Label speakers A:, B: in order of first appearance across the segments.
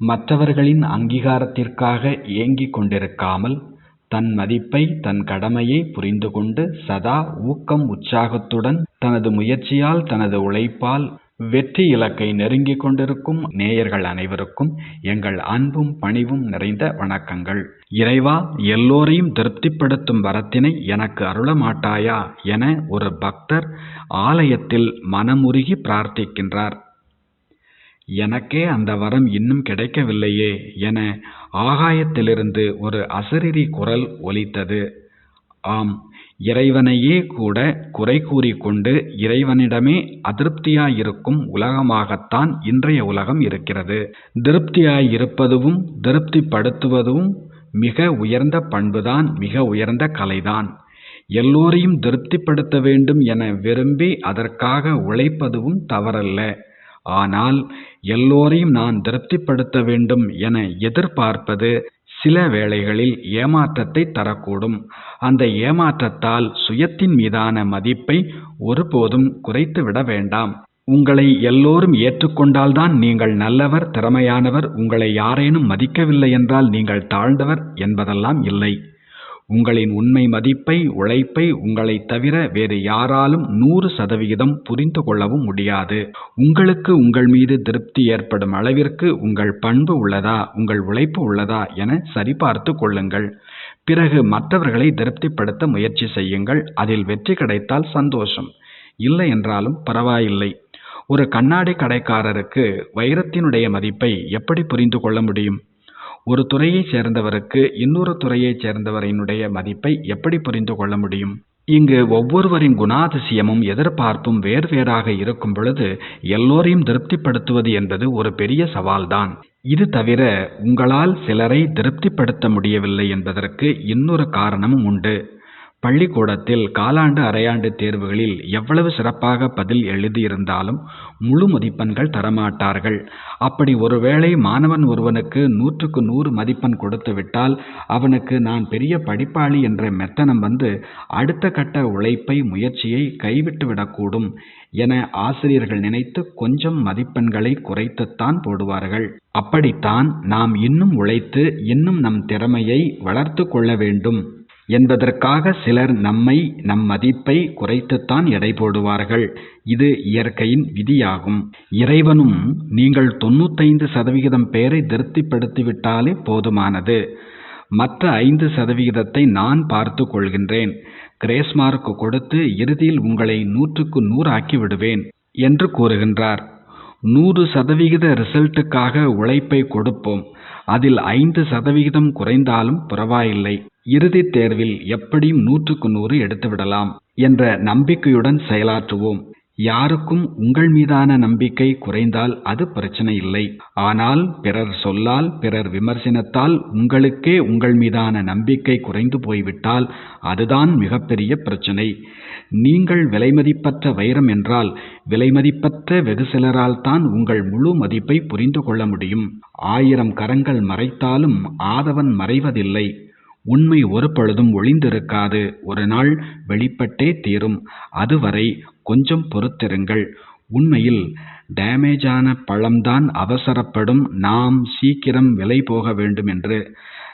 A: மற்றவர்களின் அங்கீகாரத்திற்காக ஏங்கிக் கொண்டிருக்காமல் தன் மதிப்பை தன் கடமையை புரிந்து கொண்டு சதா ஊக்கம் உற்சாகத்துடன் தனது முயற்சியால் தனது உழைப்பால் வெற்றி இலக்கை நெருங்கிக் கொண்டிருக்கும் நேயர்கள் அனைவருக்கும் எங்கள் அன்பும் பணிவும் நிறைந்த வணக்கங்கள். இறைவா எல்லோரையும் திருப்திப்படுத்தும் வரத்தினை எனக்கு அருள மாட்டாயா என ஒரு பக்தர் ஆலயத்தில் மனமுருகி பிரார்த்திக்கின்றார். எனக்கே அந்த வரம் இன்னும் கிடைக்கவில்லையே என ஆகாயத்திலிருந்து ஒரு அசரீரி குரல் ஒலித்தது. ஆம் இறைவனையே கூட குறை கூறிக்கொண்டு இறைவனிடமே அதிருப்தியாயிருக்கும் உலகமாகத்தான் இன்றைய உலகம் இருக்கிறது. திருப்தியாயிருப்பதுவும் திருப்திப்படுத்துவதும் மிக உயர்ந்த பண்புதான் மிக உயர்ந்த கலைதான். எல்லோரையும் திருப்திப்படுத்த வேண்டும் என விரும்பி அதற்காக உழைப்பதுவும் தவறல்ல. ஆனால் எல்லோரையும் நான் திருப்திப்படுத்த வேண்டும் என எதிர்பார்ப்பது சில வேளைகளில் ஏமாற்றத்தை தரக்கூடும். அந்த ஏமாற்றத்தால் சுயத்தின் மீதான மதிப்பை ஒருபோதும் குறைத்துவிட வேண்டாம். உங்களை எல்லோரும் ஏற்றுக்கொண்டால்தான் நீங்கள் நல்லவர் திறமையானவர். உங்களை யாரேனும் மதிக்கவில்லை என்றால் நீங்கள் தாழ்ந்தவர் என்பதெல்லாம் இல்லை. உங்களின் உண்மை மதிப்பை உழைப்பை உங்களைத் தவிர வேறு யாராலும் நூறு சதவிகிதம் புரிந்து கொள்ளவும் முடியாது. உங்களுக்கு உங்கள் மீது திருப்தி ஏற்படும் அளவிற்கு உங்கள் பண்பு உள்ளதா உங்கள் உழைப்பு உள்ளதா என சரிபார்த்து கொள்ளுங்கள். பிறகு மற்றவர்களை திருப்திப்படுத்த முயற்சி செய்யுங்கள். அதில் வெற்றி கிடைத்தால் சந்தோஷம். இல்லை என்றாலும் பரவாயில்லை. ஒரு கண்ணாடி கடைக்காரருக்கு வைரத்தினுடைய மதிப்பை எப்படி புரிந்து கொள்ள முடியும்? ஒரு துறையைச் சேர்ந்தவருக்கு இன்னொரு துறையைச் சேர்ந்தவரினுடைய மதிப்பை எப்படி புரிந்து கொள்ள முடியும்? இங்கு ஒவ்வொருவரின் குணாதிசயமும் எதிர்பார்ப்பும் வேறு வேறாக இருக்கும் பொழுது எல்லோரையும் திருப்திப்படுத்துவது என்பது ஒரு பெரிய சவால்தான். இது தவிர உங்களால் சிலரை திருப்திப்படுத்த முடியவில்லை என்பதற்கு இன்னொரு காரணமும் உண்டு. பள்ளிக்கூடத்தில் காலாண்டு அரையாண்டு தேர்வுகளில் எவ்வளவு சிறப்பாக பதில் எழுதியிருந்தாலும் முழு மதிப்பெண்கள் தரமாட்டார்கள். அப்படி ஒருவேளை மாணவன் ஒருவனுக்கு நூற்றுக்கு நூறு மதிப்பெண் கொடுத்துவிட்டால் அவனுக்கு நான் பெரிய படிப்பாளி என்ற மெத்தனம் வந்து அடுத்த கட்ட உழைப்பை முயற்சியை கைவிட்டு விடக்கூடும் என ஆசிரியர்கள் நினைத்து கொஞ்சம் மதிப்பெண்களை குறைத்துத்தான் போடுவார்கள். அப்படித்தான் நாம் இன்னும் உழைத்து இன்னும் நம் திறமையை வளர்த்து கொள்ள வேண்டும். என்பதற்காக சிலர் நம்மை நம் மதிப்பை குறைத்துத்தான் எடை போடுவார்கள். இது இயற்கையின் விதியாகும். இறைவனும் நீங்கள் தொண்ணூத்தைந்து சதவிகிதம் பேரை திருப்திப்படுத்திவிட்டாலே போதுமானது. மற்ற ஐந்து சதவிகிதத்தை நான் பார்த்து கொள்கின்றேன். கிரேஸ் மார்க் கொடுத்து இறுதியில் உங்களை நூற்றுக்கு நூறாக்கி விடுவேன் என்று கூறுகின்றார். நூறு சதவிகித ரிசல்ட்டுக்காக உழைப்பை கொடுப்போம். அதில் ஐந்து சதவிகிதம் குறைந்தாலும் பரவாயில்லை. இறுதித் தேர்வில் எப்படியும் நூற்றுக்கு நூறு எடுத்துவிடலாம் என்ற நம்பிக்கையுடன் செயலாற்றுவோம். யாருக்கும் உங்கள் மீதான நம்பிக்கை குறைந்தால் அது பிரச்சனை இல்லை. ஆனால் பிறர் சொல்லால் பிறர் விமர்சனத்தால் உங்களுக்கே உங்கள் மீதான நம்பிக்கை குறைந்து போய்விட்டால் அதுதான் மிகப்பெரிய பிரச்சனை. நீங்கள் விலைமதிப்பற்ற வைரம் என்றால் விலைமதிப்பற்ற வெகு சிலரால் தான் உங்கள் முழு மதிப்பை புரிந்து கொள்ள முடியும். ஆயிரம் கரங்கள் மறைத்தாலும் ஆதவன் மறைவதில்லை. உண்மை ஒரு பொழுதும் ஒளிந்திருக்காது. ஒரு நாள் வெளிப்பட்டே தீரும். அதுவரை கொஞ்சம் பொறுத்திருங்கள். உண்மையில் டேமேஜான பழம்தான் அவசரப்படும். நாம் சீக்கிரம் விலை போக வேண்டும் என்று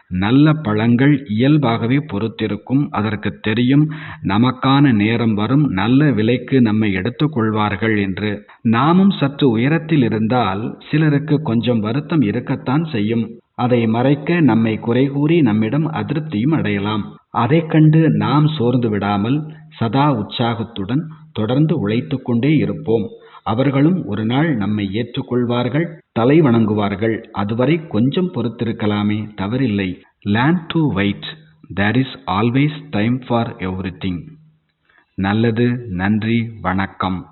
A: நல்ல பழங்கள் இயல்பாகவே பொறுத்திருக்கும். அதற்கு தெரியும் நமக்கான நேரம் வரும். நல்ல விலைக்கு நம்மை எடுத்துக்கொள்வார்கள் என்று. நாமும் சற்று உயரத்தில் இருந்தால் சிலருக்கு கொஞ்சம் வருத்தம் இருக்கத்தான் செய்யும். அதை மறைக்க நம்மை குறை கூறி நம்மிடம் அதிருப்தியும் அடையலாம். அதைக் கண்டு நாம் சோர்ந்து விடாமல் சதா உற்சாகத்துடன் தொடர்ந்து உழைத்து கொண்டே இருப்போம். அவர்களும் ஒரு நாள் நம்மை ஏற்றுக்கொள்வார்கள் தலை வணங்குவார்கள். அதுவரை கொஞ்சம் பொறுத்திருக்கலாமே தவறில்லை. Learn to wait there is always time for everything நல்லது நன்றி வணக்கம்.